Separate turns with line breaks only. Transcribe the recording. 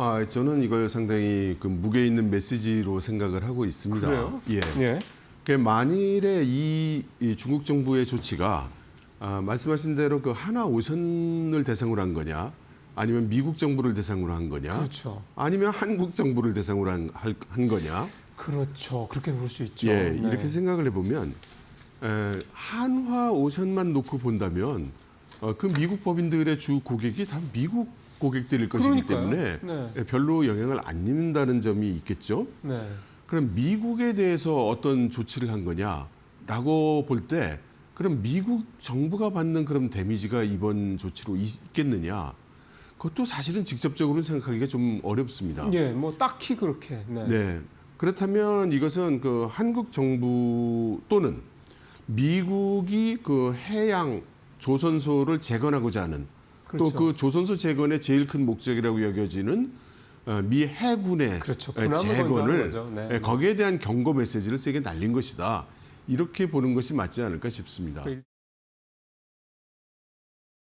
아, 저는 이걸 상당히 그 무게 있는 메시지로 생각을 하고 있습니다.
그래요?
예.
예.
그 만일에 이, 이 중국 정부의 조치가 아, 말씀하신 대로 그 하나 오선을 대상으로 한 거냐, 아니면 미국 정부를 대상으로 한 거냐,
그렇죠.
아니면 한국 정부를 대상으로 한, 할- 한 거냐,
그렇죠. 그렇게 볼 수 있죠.
예,
네.
이렇게 생각을 해보면 에, 한화 오션만 놓고 본다면 어, 그 미국 법인들의 주 고객이 다 미국 고객들일 것이기
그러니까요.
때문에
네.
에, 별로 영향을 안 입는다는 점이 있겠죠.
네.
그럼 미국에 대해서 어떤 조치를 한 거냐라고 볼 때 그럼 미국 정부가 받는 그런 데미지가 이번 조치로 있겠느냐? 그것도 사실은 직접적으로 생각하기가 좀 어렵습니다.
예, 뭐 딱히 그렇게. 네.
네. 그렇다면 이것은 그 한국 정부 또는 미국이 그 해양 조선소를 재건하고자 하는
그렇죠.
또그 조선소 재건의 제일 큰 목적이라고 여겨지는 어, 미 해군의
그렇죠.
에,
군함을
재건을.
네.
에, 거기에 대한 경고 메시지를 세게 날린 것이다. 이렇게 보는 것이 맞지 않을까 싶습니다.
그